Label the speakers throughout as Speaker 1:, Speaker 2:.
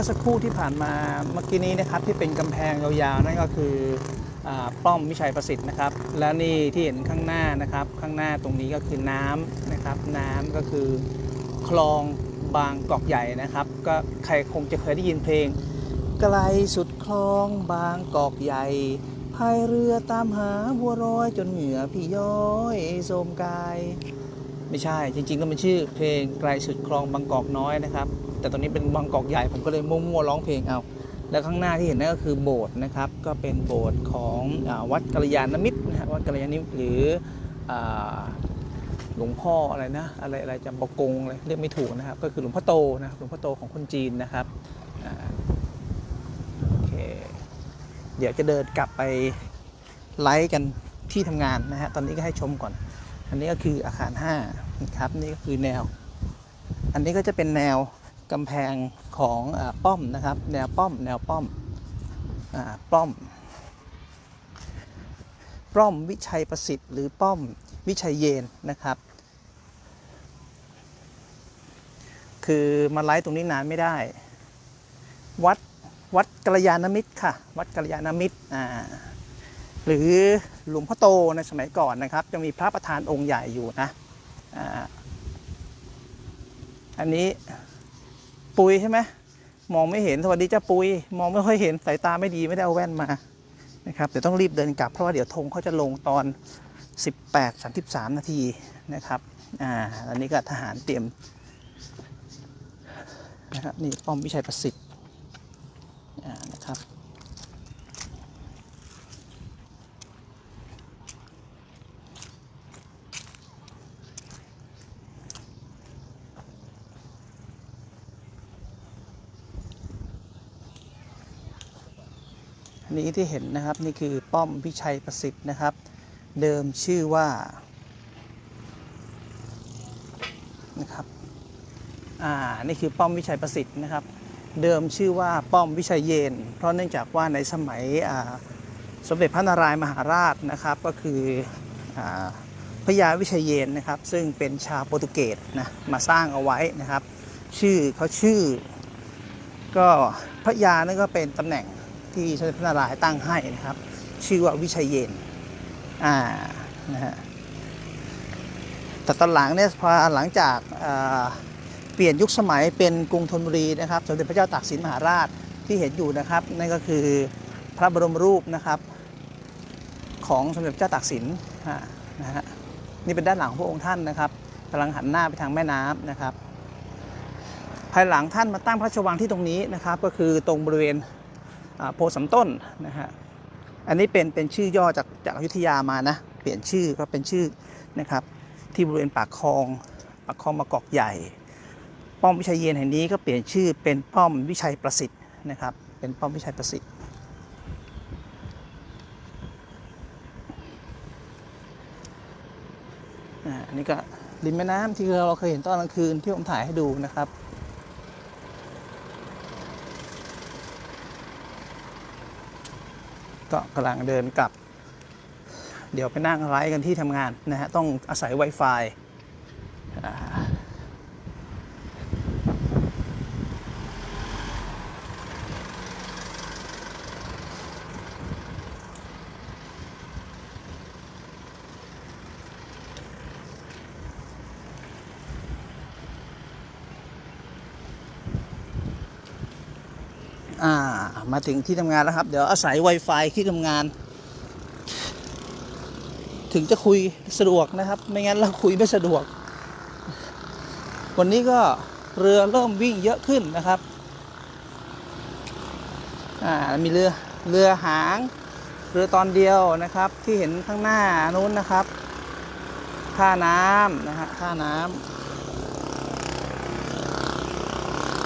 Speaker 1: ่อสักครู่ที่ผ่านมาเมื่อกี้นี้นะครับที่เป็นกำแพงยาวๆนั่นก็คืออป้อมวิชัยประสิทธิ์นะครับ และนี่ที่เห็นข้างหน้านะครับ ข้างหน้าตรงนี้ก็คือน้ำนะครับ น้ำก็คือคลองบางกอกใหญ่นะครับ ก็ใครคงจะเคยได้ยินเพลง ไกลสุดคลองบางกอกใหญ่พายเรือตามหาบัวร้อยจนเหงื่อพี่ย้อยโสมกาย ไม่ใช่จริงๆแล้วมันชื่อเพลงไกลสุดคลองบางกอกน้อยนะครับ แต่ตอนนี้เป็นบางกอกใหญ่ผมก็เลยมั่วๆร้องเพลงเอา แล้วข้างหน้าที่เห็นนั่นก็คือโบสถ์นะครับ ก็เป็นโบสถ์ของอวัดกัลยาณมิตรนะฮะวัดกัลยาณมิตรหรืออหลวงพ่ออะไรนะอะไรอะไรจำปกงอะไรเรียกไม่ถูกนะครับ ก็คือหลวงพ่อโตนะหลวงพ่อโตของคนจีนนะครับโอเคเดี๋ยวจะเดินกลับไปไลฟ์กันที่ทำงานนะฮะตอนนี้ก็ให้ชมก่อน อันนี้ก็คืออาคาร5นะครับนี่ก็คือแนว อันนี้ก็จะเป็นแนว กำแพงของอป้อมนะครับ แนวป้อม แนวป้อมอป้อม ป้อมวิชัยประสิทธิ์ หรือป้อมวิชัยเยนนะครับ คือมาไลฟ์ตรงนี้นานไม่ได้ วัดวัดกัลยาณมิตรค่ะ วัดกัลยาณมิตรอ่าหรือหลวงพ่อโตในสมัยก่อนนะครับจะมีพระประธานองค์ใหญ่อยู่นะออันนี้ ปุยใช่ไหมมองไม่เห็นสวัสดีจ้าปุย มองไม่ค่อยเห็นสายตาไม่ดีไม่ได้เอาแว่นมานะครับเดี๋ยวต้องรีบเดินกลับเพราะว่าเดี๋ยวธงเขาจะลงตอน 18 33 นาทีนะครับอ่าอันนี้ก็ทหารเตรียมนะครับนี่ป้อมวิชัยประสิทธิ์อ่านะครับ นี้ที่เห็นนะครับนี่คือป้อมพิชัยประสิทธิ์นะครับ เดิมชื่อว่านะครับอ่านี่คือป้อมวิชัยประสิทธิ์นะครับ เดิมชื่อว่าป้อมวิชัยเยน เพราะเนื่องจากว่าในสมัยสมเด็จพระนารายมหาราชนะครับ ก็คืออพระยาวิชัยเยนนะครับ ซึ่งเป็นชาวโปรตุเกสนะมาสร้างเอาไว้นะครับ ชื่อเขาชื่อ ก็พระยานั่นก็เป็นตำแหน่ง ที่สมเด็จพระนารายณ์ตั้งให้นะครับ ชื่อว่าวิชัยเยนอ่านะฮะแต่ตอนหลังเนี่ยพอหลังจากเปลี่ยนยุคสมัยเป็นกรุงธนบุรีนะครับสมเด็จพระเจ้าตากสินมหาราชที่เห็นอยู่นะครับนั่นก็คือพระบรมรูปนะครับของสมเด็จพระเจ้าตากสินนะฮะนี่เป็นด้านหลังพระองค์ท่านนะครับกำลังหันหน้าไปทางแม่น้ำนะครับ ภายหลังท่านมาตั้งพระราชวังที่ตรงนี้นะครับ ก็คือตรงบริเวณ โพธิ์สำต้นนะฮะอันนี้เป็นเป็นชื่อย่อจากจากอยุธยามานะเปลี่ยนชื่อก็เป็นชื่อนะครับที่บริเวณปากคลองปากคลองมะกอกใหญ่ ป้อมวิชัยเย็นแห่งนี้ก็เปลี่ยนชื่อเป็นป้อมวิชัยประสิทธิ์นะครับเป็นป้อมวิชัยประสิทธิ์อันนี้ก็ริมแม่น้ำที่เราเคยเห็นตอนกลางคืนที่ผมถ่ายให้ดูนะครับ ก็กำลังเดินกลับ เดี๋ยวไปนั่งไลฟ์กันที่ทำงานนะฮะต้องอาศัย Wi-Fi ถึงที่ทำงานแล้วครับ เดี๋ยวอาศัย Wi-Fi ที่ทำงาน ถึงจะคุยสะดวกนะครับ ไม่งั้นเราคุยไม่สะดวก วันนี้ก็เรือเริ่มวิ่งเยอะขึ้นนะครับอ่ามีเรือเรือหาง เรือตอนเดียวนะครับ ที่เห็นข้างหน้านู้นนะครับท่าน้ำนะฮะท่าน้ำ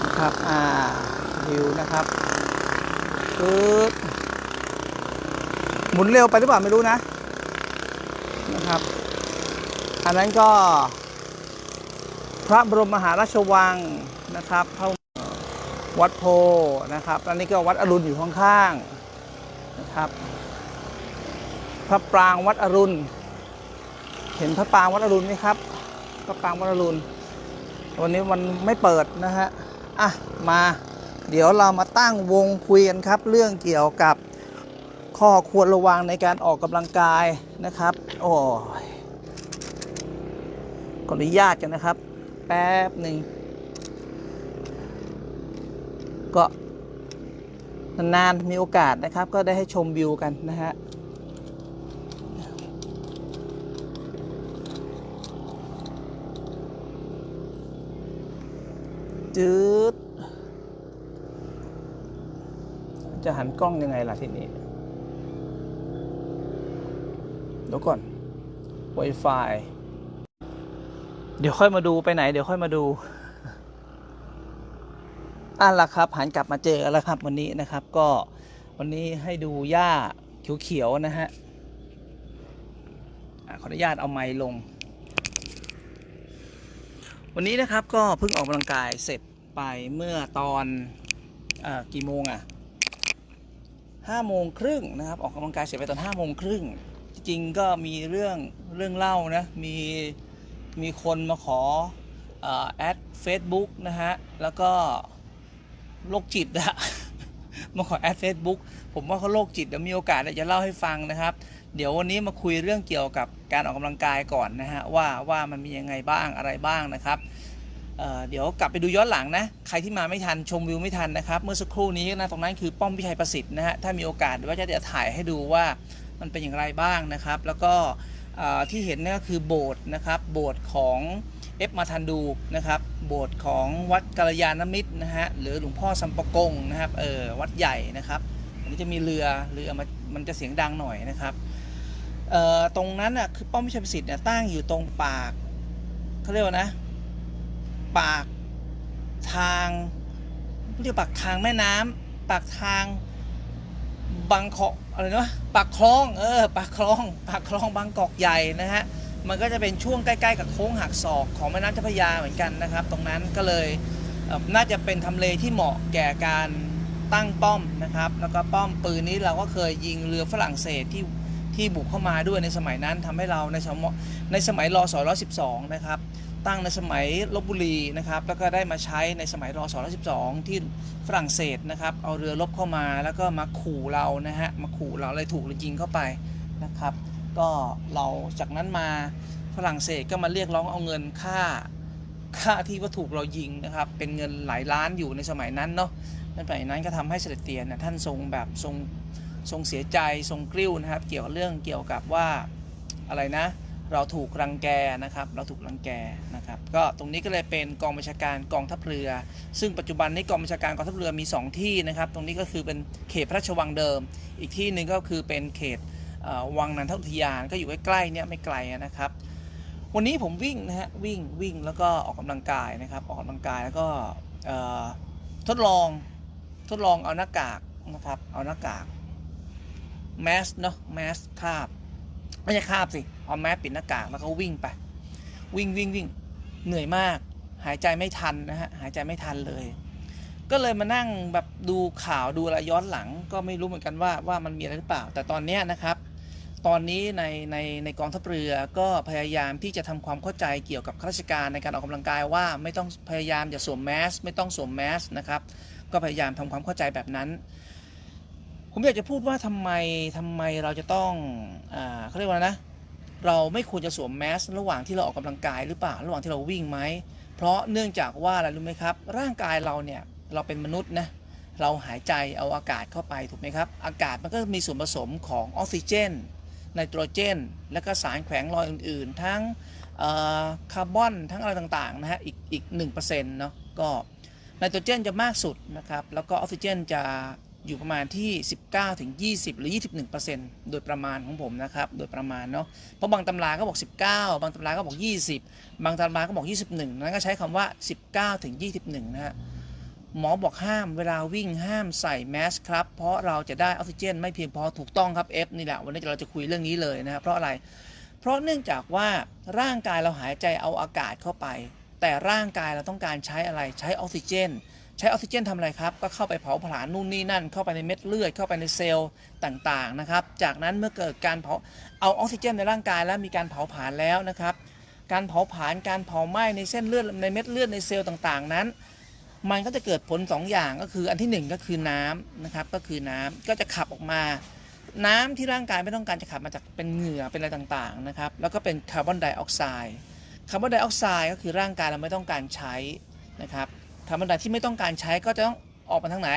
Speaker 1: นะครับอ่าวิวนะครับ ปึ๊บหมุนเร็วไปหรือเปล่าไม่รู้นะนะครับ อันนั้นก็ พระบรมมหาราชวังนะครับพระวัดโพนะครับอันนี้ก็วัดอรุณอยู่ข้างๆนะครับ พระปรางวัดอรุณ เห็นพระปรางวัดอรุณไหมครับ พระปรางวัดอรุณ วันนี้มันไม่เปิดนะฮะ อะ มา เดี๋ยวเรามาตั้งวงคุยกันครับ เรื่องเกี่ยวกับข้อควรระวังในการออกกำลังกายนะครับ โอ้ยขออนุญาตกันนะครับ แป๊บหนึ่งก็นานๆมีโอกาสนะครับ ก็ได้ให้ชมวิวกันนะฮะจืด จะหันกล้องยังไงล่ะทีนี้เดี๋ยวก่อน Wi-Fi เดี๋ยวค่อยมาดูไปไหน เดี๋ยวค่อยมาดูอะละครับหันกลับมาเจอแล้วครับ วันนี้นะครับ ก็วันนี้ให้ดูหญ้าเขียวๆนะฮะขออนุญาตเอาไม้ลง วันนี้นะครับก็เพิ่งออกกำลังกายเสร็จไปเมื่อตอนอกี่โมงอะ ห้าโมงครึ่งนะครับ ออกกำลังกายเสร็จไปตอนห้าโมงครึ่งจริงก็มีเรื่องเรื่องเล่านะมีมีคนมาขอแอด Facebook นะฮะแล้วก็โรคจิตอะมาขอแอด Facebook ผมว่าเขาโรคจิตเดี๋ยวมีโอกาสจะเล่าให้ฟังนะครับ เดี๋ยววันนี้มาคุยเรื่องเกี่ยวกับการออกกำลังกายก่อนนะฮะว่าว่ามันมียังไงบ้างอะไรบ้างนะครับ เเดี๋ยวกลับไปดูย้อนหลังนะ ใครที่มาไม่ทันชมวิวไม่ทันนะครับ เมื่อสักครู่นี้นะตรงนั้นคือป้อมพิชัยประสิทธิ์นะฮะ ถ้ามีโอกาสว่าจะเดี๋ยวถ่ายให้ดูว่ามันเป็นอย่างไรบ้างนะครับ แล้วก็ที่เห็นนี่ก็คือโบสถ์นะครับ โบสถ์ของเอฟมาทันดูนะครับ โบสถ์ของวัดกัลยาณมิตรนะฮะ หรือหลวงพ่อสัมปะกงนะครับ เออวัดใหญ่นะครับ อันนี้จะมีเรือ เรือมันมันจะเสียงดังหน่อยนะครับเอ่อตรงนั้นอะคือป้อมวิชัยประสิทธิ์เนี่ยตั้งอยู่ตรงปากเขาเรียกว่านะ ปากทางเรียกปากทางแม่น้ำปากทางบางเกอกอะไรนะปากคลองเออปากคลอง ปากคลองบางกอกใหญ่นะฮะมันก็จะเป็นช่วงใกล้ๆกับโค้งหักศอกของแม่น้ำเจ้าพระยาเหมือนกันนะครับ ตรงนั้นก็เลยเน่าจะเป็นทำเลที่เหมาะแก่การตั้งป้อมนะครับ แล้วก็ป้อมปืนนี้เราก็เคยยิงเรือฝรั่งเศสที่ที่บุกเข้ามาด้วยในสมัยนั้นทำให้เราในสมในสมัยรอสอ112นะครับ ตั้งในสมัยลบบุรีนะครับ แล้วก็ได้มาใช้ในสมัยรอสอ112ที่ฝรั่งเศสนะครับ เอาเรือรบเข้ามาแล้วก็มาขู่เรานะฮะ มาขู่เราเลยถูกเรายิงเข้าไปนะครับ ก็เราจากนั้นมาฝรั่งเศสก็มาเรียกร้องเอาเงินค่าค่าที่ว่าถูกเรายิงนะครับ เป็นเงินหลายล้านอยู่ในสมัยนั้นเนาะในสมัยนั้นก็ทำให้เสด็จเตียนนะท่านทรงแบบทรงทรงเสียใจทรงกริ้วนะครับ เกี่ยวกับเรื่องเกี่ยวกับว่าอะไรนะ เราถูกรังแกนะครับ เราถูกรังแกนะครับ ก็ตรงนี้ก็เลยเป็นกองบัญชาการกองทัพเรือ ซึ่งปัจจุบันนี้กองบัญชาการกองทัพเรือมี 2 ที่นะครับ ตรงนี้ก็คือเป็นเขตพระราชวังเดิม อีกที่หนึ่งก็คือเป็นเขตวังนันทอุทยานก็อยู่ใกล้ๆเนี่ยไม่ไกลนะครับ วันนี้ผมวิ่งนะฮะวิ่งวิ่งแล้วก็ออกกำลังกายนะครับ ออกกำลังกายแล้วก็ทดลองทดลองเอาหน้ากากนะครับ เอาหน้ากากแมสเนาะแมสคาบ ไม่ใช่คาบสิ เอาแมสปิดหน้ากากแล้วก็วิ่งไป วิ่งวิ่งวิ่งเหนื่อยมาก หายใจไม่ทันนะฮะ หายใจไม่ทันเลย ก็เลยมานั่งแบบดูข่าวดูอะไรย้อนหลัง ก็ไม่รู้เหมือนกันว่าว่ามันมีอะไรหรือเปล่า แต่ตอนนี้นะครับ ตอนนี้ในในในกองทัพเรือก็พยายามที่จะทำความเข้าใจเกี่ยวกับข้าราชการในการออกกำลังกายว่าไม่ต้องพยายามอย่าสวมแมสไม่ต้องสวมแมสนะครับ ก็พยายามทำความเข้าใจแบบนั้น ผมอยากจะพูดว่าทำไมทำไมเราจะต้องอ่าเขาเรียกว่านะ เราไม่ควรจะสวมแมสระหว่างที่เราออกกำลังกายหรือเปล่า ระหว่างที่เราวิ่งไหม เพราะเนื่องจากว่าอะไรรู้ไหมครับ ร่างกายเราเนี่ยเราเป็นมนุษย์นะเราหายใจเอาอากาศเข้าไปถูกไหมครับ อากาศมันก็มีส่วนผสมของออกซิเจนไนโตรเจน และก็สารแขวงลอยอื่น ๆ ทั้งคาร์บอนทั้งอะไรต่างๆนะฮะอีกอีกหนึ่งเปอร์เซ็นต์เนาะก็ไนโตรเจนจะมากสุดนะครับ แล้วก็ออกซิเจนจะ อยู่ประมาณที่ 19ถึง20 หรือ 21 โดยประมาณของผมนะครับ โดยประมาณเนาะ เพราะบางตำราก็บอก 19 บางตำราก็บอก 20 บางตำราก็บอก 21 นั้นก็ใช้คำว่า 19ถึง21 นะฮะ หมอบอกห้ามเวลาวิ่งห้ามใส่แมสครับ เพราะเราจะได้ออกซิเจน ไม่เพียงพอถูกต้องครับ F นี่แหละ วันนี้เราจะคุยเรื่องนี้เลยนะครับเพราะอะไร เพราะเนื่องจากว่าร่างกายเราหายใจเอาอากาศเข้าไป แต่ร่างกายเราต้องการใช้อะไร ใช้ออกซิเจน ใช้ออกซิเจนทำอะไรครับ ก็เข้าไปเผาผลาญนู่นนี่นั่น เข้าไปในเม็ดเลือด เข้าไปในเซลล์ต่างๆนะครับ จากนั้นเมื่อเกิดการเผา เอาออกซิเจนในร่างกายแล้วมีการเผาผลาญแล้วนะครับ การเผาผลาญ การเผาไหม้ในเส้นเลือด ในเม็ดเลือด ในเซลล์ต่างๆ นั้น มันก็จะเกิดผลสองอย่างก็คืออันที่หนึ่งก็คือน้ำนะครับ ก็คือน้ำก็จะขับออกมา น้ำที่ร่างกายไม่ต้องการจะขับมาจากเป็นเหงื่อ เป็นอะไรต่างๆ นะครับ แล้วก็เป็นคาร์บอนไดออกไซด์ คาร์บอนไดออกไซด์ก็คือร่างกายเราไม่ต้องการใช้นะครับ คาร์บอนไดที่ไม่ต้องการใช้ก็จะต้องออกมาทางไหน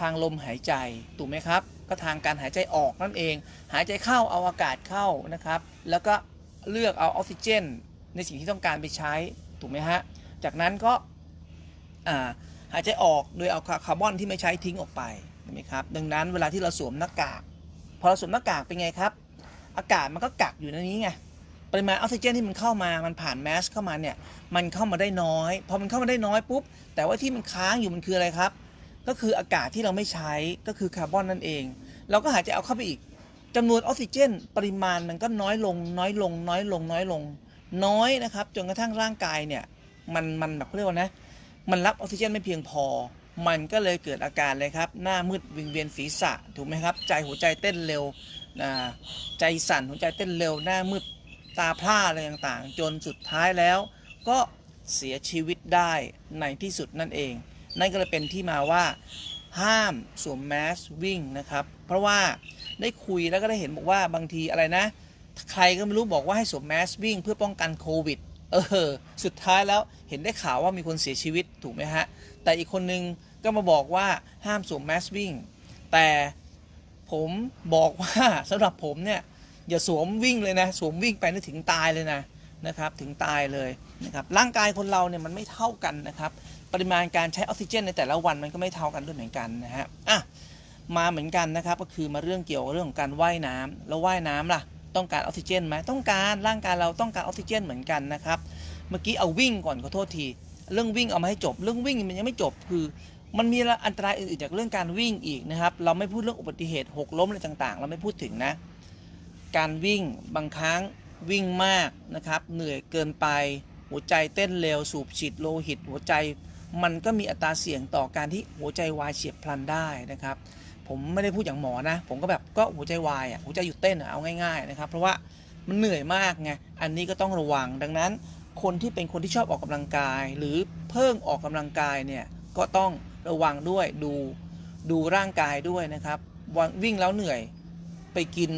Speaker 1: ทางลมหายใจถูกไหมครับ ก็ทางการหายใจออกนั่นเอง หายใจเข้าเอาอากาศเข้านะครับ แล้วก็เลือกเอาออกซิเจน ในสิ่งที่ต้องการไปใช้ถูกไหมฮะจากนั้นก็หายใจออกโดยเอาคาร์บอนที่ไม่ใช้ทิ้งออกไปเห็นไหมครับดังนั้นเวลาที่เราสวมหน้ากากพอเราสวมหน้ากากเป็นไงครับ อากาศมันก็กักอยู่ในนี้ไง ริมาณออกซิเจนที่มันเข้ามามันผ่านแมสเข้ามาเนี่ยมันเข้ามาได้น้อยพอมันเข้ามาได้น้อยปุ๊บแต่ว่าที่มันค้างอยู่มันคืออะไรครับ ก็คืออากาศที่เราไม่ใช้ก็คือคาร์บอนนั่นเอง เราก็หายใจเอาเข้าไปอีกจำนวนออกซิเจน ปริมาณมันก็น้อยลง น้อยลง น้อยลง น้อยลง น้อยนะครับจนกระทั่งร่างกายเนี่ยมันมันแบบเรียกว่านะมันรับออกซิเจนไม่เพียงพอ มันก็เลยเกิดอาการเลยครับ หน้ามืดวิงเวียนศีรษะถูกไหมครับ ใจหัวใจเต้นเร็วใจสั่นหัวใจเต้นเร็วหน้ามืด ตาพร่าอะไรต่างๆ จนสุดท้ายแล้วก็เสียชีวิตได้ในที่สุดนั่นเอง นั่นก็เลยเป็นที่มาว่า ห้ามสวมแมสวิ่งนะครับ เพราะว่าได้คุยแล้วก็ได้เห็นบอกว่าบางทีอะไรนะ ใครก็ไม่รู้บอกว่าให้สวมแมสวิ่งเพื่อป้องกันโควิด เออ สุดท้ายแล้วเห็นได้ข่าวว่ามีคนเสียชีวิตถูกไหมฮะ แต่อีกคนนึงก็มาบอกว่าห้ามสวมแมสวิ่ง แต่ผมบอกว่าสำหรับผมเนี่ย อย่าสวมวิ่งเลยนะสวมวิ่งไปนี่ถึงตายเลยนะนะครับถึงตายเลยนะครับร่างกายคนเราเนี่ยมันไม่เท่ากันนะครับปริมาณการใช้ออกซิเจนในแต่ละวันมันก็ไม่เท่ากันด้วยเหมือนกันนะฮะอะมาเหมือนกันนะครับก็คือมาเรื่องเกี่ยวกับเรื่องของการว่ายน้ำแล้วว่ายน้ำล่ะต้องการออกซิเจนไหมต้องการร่างกายเราต้องการออกซิเจนเหมือนกันนะครับเมื่อกี้เอาวิ่งก่อนขอโทษที เรื่องวิ่งเอามาให้จบ เรื่องวิ่งมันยังไม่จบคือ มันมีอันตรายอื่นๆจากเรื่องการวิ่งอีกนะครับ เราไม่พูดเรื่องอุบัติเหตุหกล้มอะไรต่างๆ เราไม่พูดถึงนะ การวิ่งบางครั้งวิ่งมากนะครับ เหนื่อยเกินไปหัวใจเต้นเร็วสูบฉีดโลหิต หัวใจมันก็มีอัตราเสี่ยงต่อการที่หัวใจวายเฉียบพลันได้นะครับ ผมไม่ได้พูดอย่างหมอนะ ผมก็แบบก็หัวใจวายอะหัวใจหยุดเต้นอะเอาง่ายๆนะครับ เพราะว่ามันเหนื่อยมากไงอันนี้ก็ต้องระวังดังนั้น คนที่เป็นคนที่ชอบออกกำลังกาย หรือเพิ่งออกกำลังกายเนี่ยก็ต้องระวังด้วยดูดูร่างกายด้วยนะครับวิ่งแล้วเหนื่อยไปกิน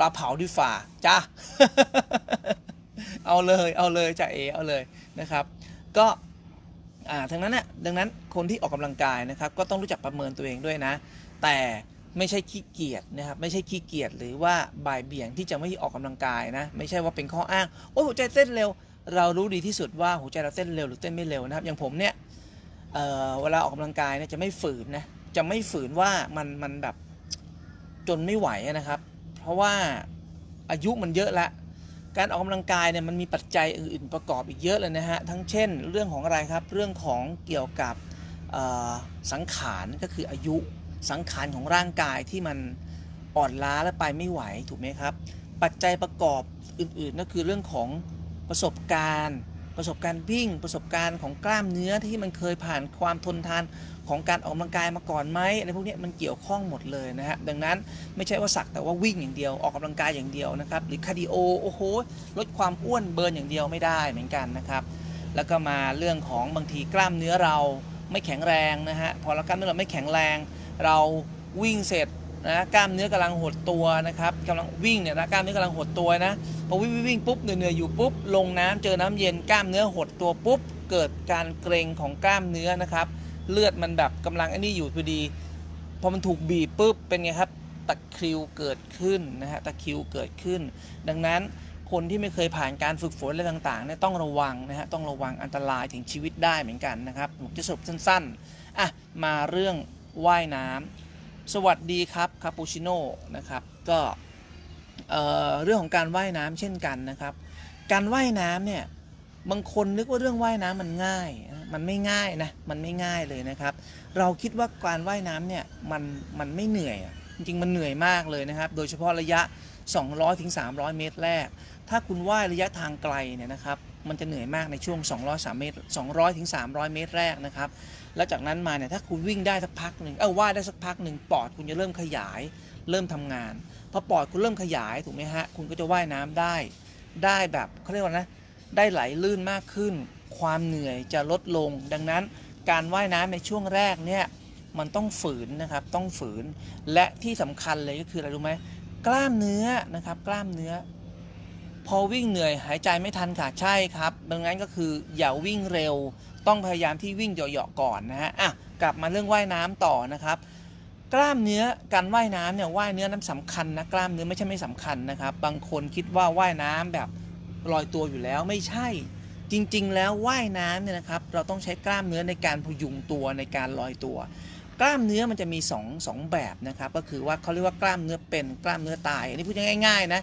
Speaker 1: ปลาเผาดีฝ่าจ้าเอาเลยเอาเลยจ่าเอเอาเลยนะครับ ก็อ่าทั้งนั้นน่ะดังนั้นคนที่ออกกำลังกายนะครับ ก็ต้องรู้จักประเมินตัวเองด้วยนะ แต่ไม่ใช่ขี้เกียจนะครับ ไม่ใช่ขี้เกียจหรือว่าบ่ายเบี่ยงที่จะไม่ออกกำลังกายนะ ไม่ใช่ว่าเป็นข้ออ้างโอ้หัวใจเต้นเร็ว เรารู้ดีที่สุดว่าหัวใจเราเต้นเร็วหรือเต้นไม่เร็วนะครับ อย่างผมเนี่ยเเวลาออกกำลังกายเนี่ยจะไม่ฝืนนะจะไม่ฝืนว่ามันมันแบบจนไม่ไหวนะครับ เพราะว่าอายุมันเยอะละ การออกกำลังกายเนี่ยมันมีปัจจัยอื่นๆประกอบอีกเยอะเลยนะฮะ ทั้งเช่น เรื่องของอะไรครับ เรื่องของเกี่ยวกับสังขารก็คืออายุสังขารของร่างกายที่มันอ่อนล้าและไปไม่ไหวถูกไหมครับ ปัจจัยประกอบอื่นๆก็คือเรื่องของประสบการณ์ ประสบการณ์วิ่ง ประสบการณ์ของกล้ามเนื้อที่มันเคยผ่านความทนทานของการออกกำลังกายมาก่อนไหมอะไรพวกนี้มันเกี่ยวข้องหมดเลยนะฮะดังนั้นไม่ใช่ว่าสักแต่ว่าวิ่งอย่างเดียวออกกำลังกายอย่างเดียวนะครับหรือคาร์ดิโอโอ้โหลดความอ้วนเบิร์นอย่างเดียวไม่ได้เหมือนกันนะครับแล้วก็มาเรื่องของบางทีกล้ามเนื้อเราไม่แข็งแรงนะฮะพอเรากล้ามเนื้อเราไม่แข็งแรง เราวิ่งเสร็จ นะกล้ามเนื้อกำลังหดตัวนะครับกำลังวิ่งเนี่ยนะกล้ามเนื้อกำลังหดตัวนะพอวิ่งวิ่งปุ๊บเหนื่อยๆอยู่ปุ๊บลงน้ำเจอน้ำเย็นกล้ามเนื้อหดตัวปุ๊บเกิดการเกร็งของกล้ามเนื้อนะครับ เลือดมันแบบกำลังไอ้นี่อยู่พอดีพอมันถูกบีบปุ๊บเป็นไงครับตะคริวเกิดขึ้นนะฮะตะคริวเกิดขึ้น ดังนั้นคนที่ไม่เคยผ่านการฝึกฝนอะไรต่างๆเนี่ยต้องระวังนะฮะต้องระวังอันตรายถึงชีวิตได้เหมือนกันนะครับผมจะสรุปสั้นๆอะมาเรื่องว่ายน้ำ สวัสดีครับคาปูชิโน่นะครับก็เเรื่องของการว่ายน้ำเช่นกันนะครับ การว่ายน้ำเนี่ยบางคนนึกว่าเรื่องว่ายน้ำมันง่าย มันไม่ง่ายนะมันไม่ง่ายเลยนะครับ เราคิดว่าการว่ายน้ำเนี่ยมันมันไม่เหนื่อยจริงๆมันเหนื่อยมากเลยนะครับ โดยเฉพาะระยะ 200ถึง300 เมตรแรก ถ้าคุณว่ายระยะทางไกลเนี่ยนะครับ มันจะเหนื่อยมากในช่วง 200 3เมตร 200ถึง300 เมตรแรกนะครับ แล้วจากนั้นมาเนี่ยถ้าคุณวิ่งได้สักพักหนึ่งเออว่ายได้สักพักหนึ่งปอดคุณจะเริ่มขยาย เริ่มทำงานพอปอดคุณเริ่มขยายถูกไหมฮะคุณก็จะว่ายน้ำได้ ได้แบบเขาเรียกว่านะได้ไหลลื่นมากขึ้น ความเหนื่อยจะลดลง ดังนั้นการว่ายน้ำในช่วงแรกเนี่ยมันต้องฝืนนะครับต้องฝืนและที่สำคัญเลยก็คืออะไรรู้ไหมกล้ามเนื้อนะครับกล้ามเนื้อ พอวิ่งเหนื่อยหายใจไม่ทันค่ะใช่ครับ ดังนั้นก็คืออย่าวิ่งเร็ว ต้องพยายามที่วิ่งเหยาะๆก่อนนะฮะอะกลับมาเรื่องว่ายน้ำต่อนะครับ กล้ามเนื้อการว่ายน้ำเนี่ยว่ายเนื้อนั้นสำคัญนะกล้ามเนื้อไม่ใช่ไม่สำคัญนะครับ บางคนคิดว่าว่ายน้ำแบบลอยตัวอยู่แล้วไม่ใช่ จริง ๆ แล้วว่ายน้ำเนี่ยนะครับเราต้องใช้กล้ามเนื้อในการพยุงตัวในการลอยตัว กล้ามเนื้อมันจะมี2องสองแบบนะครับ ก็คือว่าเขาเรียกว่ากล้ามเนื้อเป็นกล้ามเนื้อตาย อันนี้พูดง่ายๆนะ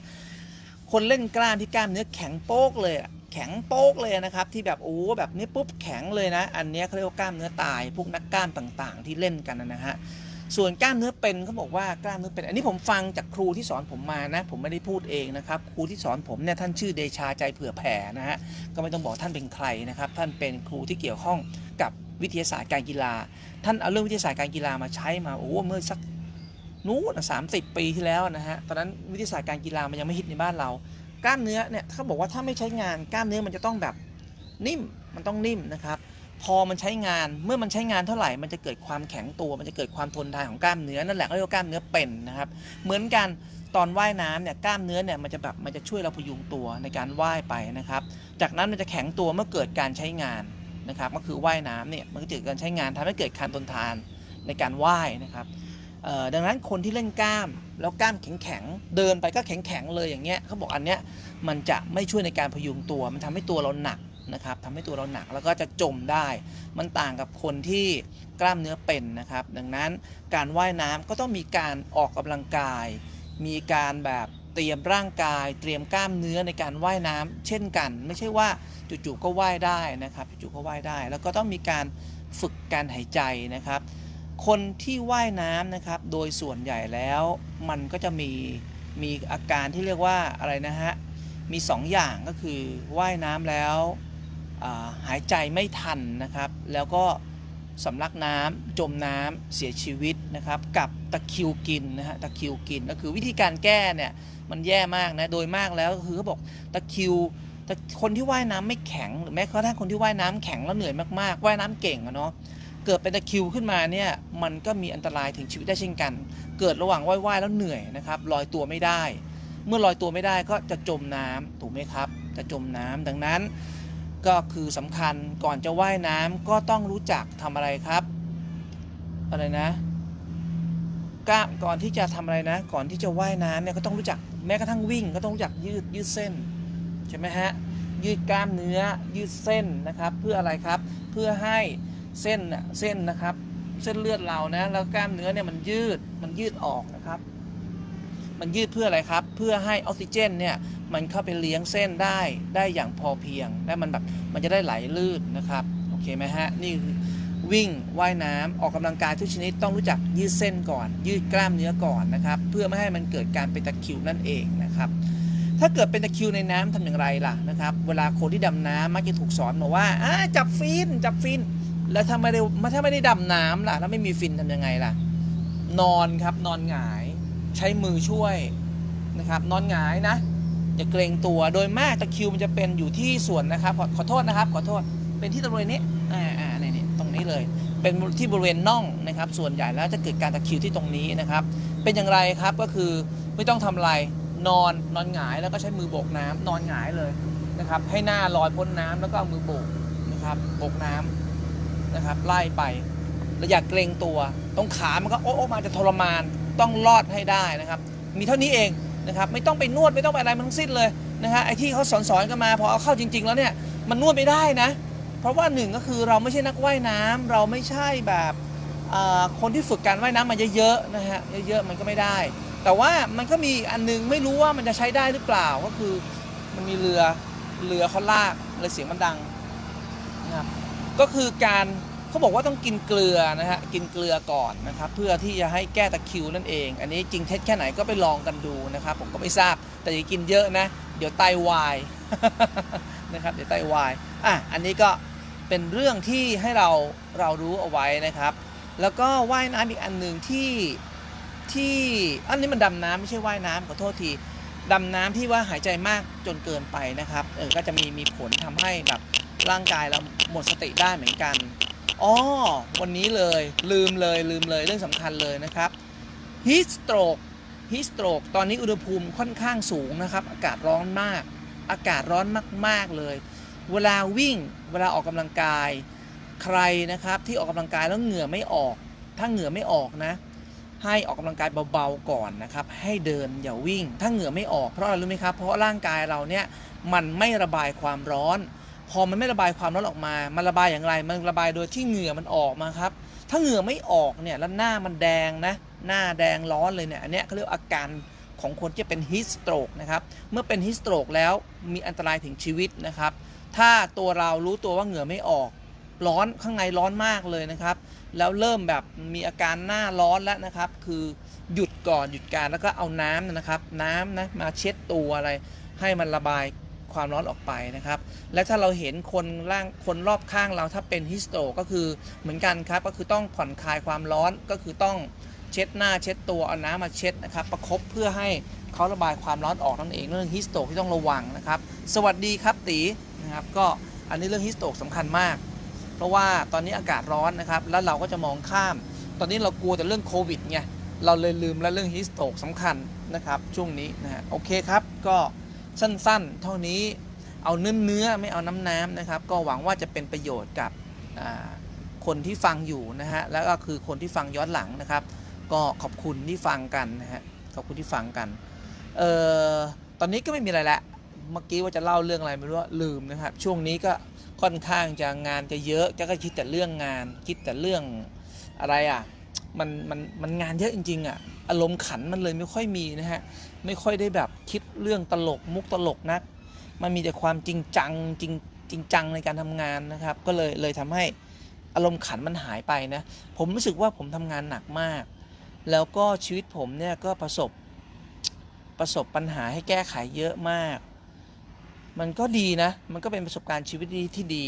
Speaker 1: คนเล่นกล้ามที่กล้ามเนื้อแข็งโป๊กเลยอะแข็งโป๊กเลยนะครับ ที่แบบโอ้แบบนี้ปุ๊บแข็งเลยนะ อันนี้เขาเรียกว่ากล้ามเนื้อตายพวกนักกล้ามต่างๆ ที่เล่นกันนะฮะส่วนกล้ามเนื้อเป็นเขาบอกว่ากล้ามเนื้อเป็น อันนี้ผมฟังจากครูที่สอนผมมานะ ผมไม่ได้พูดเองนะครับ ครูที่สอนผมเนี่ยท่านชื่อเดชาใจเผื่อแผ่นะฮะก็ไม่ต้องบอกท่านเป็นใครนะครับ ท่านเป็นครูที่เกี่ยวข้องกับวิทยาศาสตร์การกีฬา ท่านเอาเรื่องวิทยาศาสตร์การกีฬามาใช้มาโอ้เมื่อสัก นู้นสามสิบปีที่แล้วนะฮะตอนนั้นวิทยาศาสตร์การกีฬามันยังไม่ฮิตในบ้านเรา กล้ามเนื้อเนี่ยเขาบอกว่าถ้าไม่ใช้งานกล้ามเนื้อมันจะต้องแบบนิ่มมันต้องนิ่มนะครับพอมันใช้งานเมื่อมันใช้งานเท่าไหร่มันจะเกิดความแข็งตัว มันจะเกิดความทนทานของกล้ามเนื้อนั่นแหละเขาเรียกว่ากล้ามเนื้อเป็นนะครับเหมือนกันตอนว่ายน้ำเนี่ยกล้ามเนื้อเนี่ยมันจะแบบมันจะช่วยเราพยุงตัวในการว่ายไปนะครับ จากนั้นมันจะแข็งตัวเมื่อเกิดการใช้งานนะครับ ก็คือว่ายน้ำเนี่ยมันก็เกิดการใช้งานทำให้เกิดการทนทานในการว่ายนะครับ ดังนั้นคนที่เล่นกล้าม แล้วกล้ามแข็งๆ เดินไปก็แข็งๆเลยอย่างเงี้ยเขาบอกอันเนี้ยมันจะไม่ช่วยในการพยุงตัว มันทำให้ตัวเราหนักนะครับทำให้ตัวเราหนักแล้วก็จะจมได้ มันต่างกับคนที่กล้ามเนื้อเป็นนะครับ ดังนั้นการว่ายน้ำก็ต้องมีการออกกำลังกาย มีการแบบเตรียมร่างกาย เตรียมกล้ามเนื้อในการว่ายน้ำเช่นกัน ไม่ใช่ว่าจู่ๆก็ว่ายได้นะครับจู่ๆก็ว่ายได้ แล้วก็ต้องมีการฝึกการหายใจนะครับ คนที่ว่ายน้ำนะครับ โดยส่วนใหญ่แล้วมันก็จะมีมีอาการที่เรียกว่าอะไรนะฮะ มี2ออย่างก็คือว่ายน้ำแล้วาหายใจไม่ทันนะครับ แล้วก็สำลักน้ำจมน้ำเสียชีวิตนะครับ กับตะคิวกินนะฮะตะคิวกินก็คือวิธีการแก้เนี่ยมันแย่มากนะโดยมากแล้วก็คือเขาบอกตะคิวแต่คนที่ว่ายน้ำไม่แข็งหรือแม้กระทั่งคนที่ว่ายน้ำแข็งแล้วเหนื่อยมากๆว่ายน้ำเก่งอะเนาะ เกิดเป็นตะคิวขึ้นมาเนี่ยมันก็มีอันตรายถึงชีวิตได้เช่นกัน เกิดระหว่างว่ายๆแล้วเหนื่อยนะครับลอยตัวไม่ได้ เมื่อลอยตัวไม่ได้ก็จะจมน้ำถูกไหมครับ จะจมน้ำดังนั้น ก็คือสำคัญก่อนจะว่ายน้ำก็ต้องรู้จักทำอะไรครับอะไรนะก็ก่อนที่จะทำอะไรนะ ก่อนที่จะว่ายน้ำเนี่ยก็ต้องรู้จักแม้กระทั่งวิ่งก็ต้องรู้จักยืดยืดเส้นใช่ไหมฮะยืดกล้ามเนื้อยืดเส้นนะครับ เพื่ออะไรครับ เพื่อให้ เส้นน่ะเส้นนะครับ เส้นเลือดเรานะแล้วกล้ามเนื้อเนี่ยมันยืดมันยืดออกนะครับ มันยืดเพื่ออะไรครับ เพื่อให้ออกซิเจนเนี่ยมันเข้าไปเลี้ยงเส้นได้ได้อย่างพอเพียง และมันแบบมันจะได้ไหลลื่นนะครับโอเคไหมฮะนี่คือวิ่งว่ายน้ำออกกำลังกายทุกชนิดต้องรู้จักยืดเส้นก่อน ยืดกล้ามเนื้อก่อนนะครับ เพื่อไม่ให้มันเกิดการเป็นตะคิวนั่นเองนะครับถ้าเกิดเป็นตะคิวในน้ำทำอย่างไรล่ะนะครับ เวลาคนที่ดำน้ำมักจะถูกสอนมาว่าจับฟินจับฟิน แล้วถ้าไม่ได้ถ้าไม่ได้ดำน้ำล่ะ แล้วไม่มีฟินทำยังไงล่ะ นอนครับนอนหงายใช้มือช่วยนะครับ นอนหงายนะอย่าเกรงตัวโดยมากตะคิวมันจะเป็นอยู่ที่ส่วนนะครับ ขอขอโทษนะครับ ขอโทษเป็นที่ตรงบริเวณนี้อ่าอ่านี่ตรงนี้เลย เป็นที่บริเวณน่องนะครับ ส่วนใหญ่แล้วจะเกิดการตะคิวที่ตรงนี้นะครับ เป็นอย่างไรครับก็คือไม่ต้องทำอะไรนอนนอนหงายแล้วก็ใช้มือโบกน้ำนอนหงายเลยนะครับ ให้หน้าลอยพ้นน้ำแล้วก็เอามือโบกนะครับโบกน้ำ นะครับไล่ไปแล้วอย่าเกรงตัวตรงขามันก็โอ๊ะโอ๊ะมาจะทรมานต้องรอดให้ได้นะครับ มีเท่านี้เองนะครับไม่ต้องไปนวดไม่ต้องไปอะไรมันทั้งสิ้นเลยนะฮะไอ้ที่เขาสอนสอนกันมาพอเอาเข้าจริง ๆ แล้วเนี่ยมันนวดไม่ได้นะ เพราะว่าหนึ่งก็คือเราไม่ใช่นักว่ายน้ำเราไม่ใช่แบบอ่อคนที่ฝึกการว่ายน้ำมาเยอะๆนะฮะเยอะๆมันก็ไม่ได้ แต่ว่ามันก็มีอันนึงไม่รู้ว่ามันจะใช้ได้หรือเปล่าก็คือมันมีเรือเรือเขาลากเลยเสียงมันดังนะครับ ก็คือการเขาบอกว่าต้องกินเกลือนะฮะกินเกลือก่อนนะครับเพื่อที่จะให้แก้ตะคริวนั่นเอง อันนี้จริงเท็จแค่ไหนก็ไปลองกันดูนะครับ ผมก็ไม่ทราบแต่อย่ากินเยอะนะ เดี๋ยวไตวายนะครับเดี๋ยวไตวายอะอันนี้ก็เป็นเรื่องที่ให้เราเรารู้เอาไว้นะครับ แล้วก็ว่ายน้ำอีกอันหนึ่งที่ที่อันนี้มันดำน้ำไม่ใช่ว่ายน้ำขอโทษทีดำน้ำที่ว่าหายใจมากจนเกินไปนะครับเออก็จะมีมีผลทำให้แบบ ร่างกายเราหมดสติได้เหมือนกันอ๋อวันนี้เลยลืมเลยลืมเลยเรื่องสำคัญเลยนะครับ heat stroke heat stroke ตอนนี้อุณหภูมิค่อนข้างสูงนะครับ อากาศร้อนมาก อากาศร้อนมาก ๆ เลย เวลาวิ่งเวลาออกกำลังกาย ใครนะครับที่ออกกำลังกายแล้วเหงื่อไม่ออก ถ้าเหงื่อไม่ออกนะ ให้ออกกำลังกายเบาๆก่อนนะครับ ให้เดินอย่าวิ่ง ถ้าเหงื่อไม่ออกเพราะอะไรรู้ไหมครับ เพราะร่างกายเราเนี่ยมันไม่ระบายความร้อน พอมันไม่ระบายความร้อนออกมา มันระบายอย่างไร มันระบายโดยที่เหงื่อมันออกมาครับ ถ้าเหงื่อไม่ออกเนี่ยแล้วหน้ามันแดงนะ หน้าแดงร้อนเลยเนี่ย อันเนี้ยเขาเรียกว่าอาการของคนที่เป็นฮิสโตรกนะครับ เมื่อเป็นฮิสโตรกแล้วมีอันตรายถึงชีวิตนะครับ ถ้าตัวเรารู้ตัวว่าเหงื่อไม่ออก ร้อนข้างในร้อนมากเลยนะครับ แล้วเริ่มแบบมีอาการหน้าร้อนแล้วนะครับ คือหยุดก่อนหยุดการแล้วก็เอาน้ำนะครับ น้ำนะมาเช็ดตัวอะไรให้มันระบาย ความร้อนออกไปนะครับ และถ้าเราเห็นคนร่างคนรอบข้างเราถ้าเป็นฮิสโตก็คือเหมือนกันครับก็คือต้องผ่อนคลายความร้อนก็คือต้องเช็ดหน้าเช็ดตัวเอาน้ำมาเช็ดนะครับ ประคบเพื่อให้เขาระบายความร้อนออกนั่นเองเรื่องฮิสโตกที่ต้องระวังนะครับ สวัสดีครับตีนะครับ ก็อันนี้เรื่องฮิสโตรกสำคัญมาก เพราะว่าตอนนี้อากาศร้อนนะครับ แล้วเราก็จะมองข้าม ตอนนี้เรากลัวแต่เรื่องโควิดไงเราเลยลืมแล้วเรื่องฮิสโตกสำคัญนะครับ ช่วงนี้นะฮะโอเคครับก็ สั้นๆ เท่านี้เอาเนื้อเนื้อๆไม่เอาน้ำน้ำนะครับ ก็หวังว่าจะเป็นประโยชน์กับคนที่ฟังอยู่นะฮะแล้วก็คือคนที่ฟังย้อนหลังนะครับ ก็ขอบคุณที่ฟังกันนะฮะขอบคุณที่ฟังกันเอ่อตอนนี้ก็ไม่มีอะไรละเมื่อกี้ว่าจะเล่าเรื่องอะไรไม่รู้ลืมนะครับ ช่วงนี้ก็ค่อนข้างจะงานจะเยอะจะก็คิดแต่เรื่องงาน คิดแต่เรื่องอะไรอะมันมันมันงานเยอะจริงๆอะอารมณ์ขันมันเลยไม่ค่อยมีนะฮะ ไม่ค่อยได้แบบคิดเรื่องตลกมุกตลกนัก มันมีแต่ความจริงจังจริงจริงจังในการทำงานนะครับ ก็เลยเลยทำให้อารมณ์ขันมันหายไปนะ ผมรู้สึกว่าผมทำงานหนักมาก แล้วก็ชีวิตผมเนี่ยก็ประสบประสบปัญหาให้แก้ไขเยอะมาก มันก็ดีนะ มันก็เป็นประสบการณ์ชีวิตที่ดี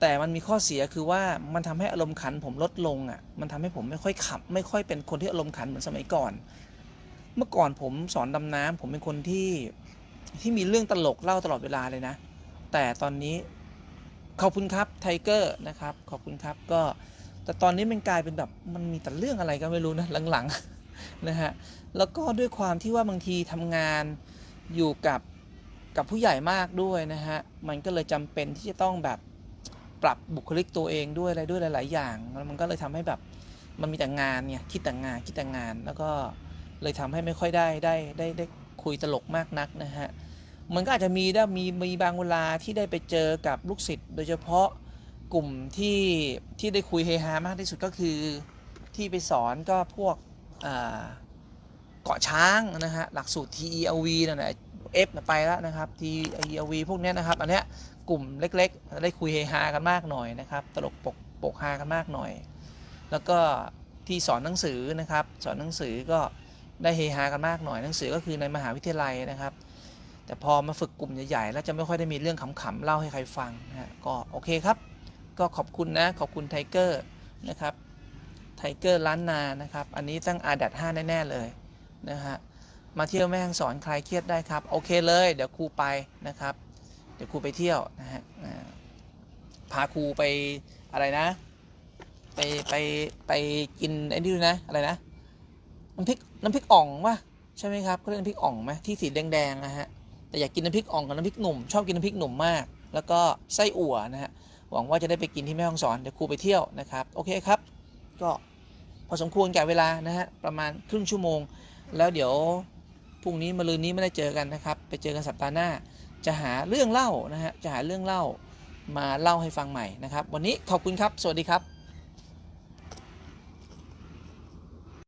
Speaker 1: แต่มันมีข้อเสียคือว่ามันทำให้อารมณ์ขันผมลดลงอะ่ะ มันทำให้ผมไม่ค่อยขับ ไม่ค่อยเป็นคนที่อารมณ์ขันเหมือนสมัยก่อน เมื่อก่อนผมสอนดำน้ำผมเป็นคนที่ที่มีเรื่องตลกเล่าตลอดเวลาเลยนะ แต่ตอนนี้ขอบคุณครับไทเกอร์นะครับ ขอบคุณครับก็ แต่ตอนนี้มันกลายเป็นแบบมันมีแต่เรื่องอะไรก็ไม่รู้นะหลังๆนะฮะแล้วก็ด้วยความที่ว่าบางทีทำงานอยู่กับกับผู้ใหญ่มากด้วยนะฮะมันก็เลยจำเป็นที่จะต้องแบบปรับบุคลิกตัวเองด้วยอะไรด้วยหลาย ๆ อย่างแล้วมันก็เลยทำให้แบบมันมีแต่งานเนี่ยคิดแต่งานคิดแต่งานแล้วก็ เลยทำให้ไม่ค่อยได้ได้ได้ได้คุยตลกมากนักนะฮะมันก็อาจจะมีได้มีมีบางเวลาที่ได้ไปเจอกับลูกศิษย์โดยเฉพาะกลุ่มที่ที่ได้คุยเฮฮามากที่สุดก็คือที่ไปสอนก็พวกเกาะช้างนะฮะหลักสูตร TELV นั่นแหละ F ไปแล้วนะครับ TELV พวกเนี้ยนะครับ อันเนี้ยกลุ่มเล็กๆ ได้คุยเฮฮากันมากหน่อยนะครับ ตลกปกปกฮากันมากหน่อย แล้วก็ที่สอนหนังสือนะครับ สอนหนังสือก็ ได้เฮฮากันมากหน่อยหนังสือก็คือในมหาวิทยาลัยนะครับ แต่พอมาฝึกกลุ่มใหญ่ๆแล้วจะไม่ค่อยได้มีเรื่องขำๆเล่าให้ใครฟังนะฮะก็โอเคครับ ก็ขอบคุณนะขอบคุณไทเกอร์นะครับไทเกอร์ล้านนานะครับ อันนี้ตั้งอาดัด5แน่ ๆ เลยนะฮะมาเที่ยวแม่ฮ่องสอนคลายเครียดได้ครับ โอเคเลย เดี๋ยวครูไปนะครับ เดี๋ยวครูไปเที่ยวนะฮะพาครูไปอะไรนะ ไปไปไปกินไอ้นี่นะอะไรนะ น้ำพริกน้ำพริกอ่องวะใช่ไหมครับเขาเรียกน้ำพริกอ่องไหมที่สีแดงๆนะฮะแต่อยากกินน้ำพริกอ่องกับน้ำพริกหนุ่มชอบกินน้ำพริกหนุ่มมาก แล้วก็ไส้อั่วนะฮะหวังว่าจะได้ไปกินที่แม่ฮ่องสอนเดี๋ยวครูไปเที่ยวนะครับโอเคครับ ก็พอสมควรแก่เวลานะฮะประมาณครึ่งชั่วโมง แล้วเดี๋ยวพรุ่งนี้มะรืนนี้ไม่ได้เจอกันนะครับ ไปเจอกันสัปดาห์หน้า จะหาเรื่องเล่านะฮะจะหาเรื่องเล่ามาเล่าให้ฟังใหม่นะครับ วันนี้ขอบคุณครับ สวัสดีครับ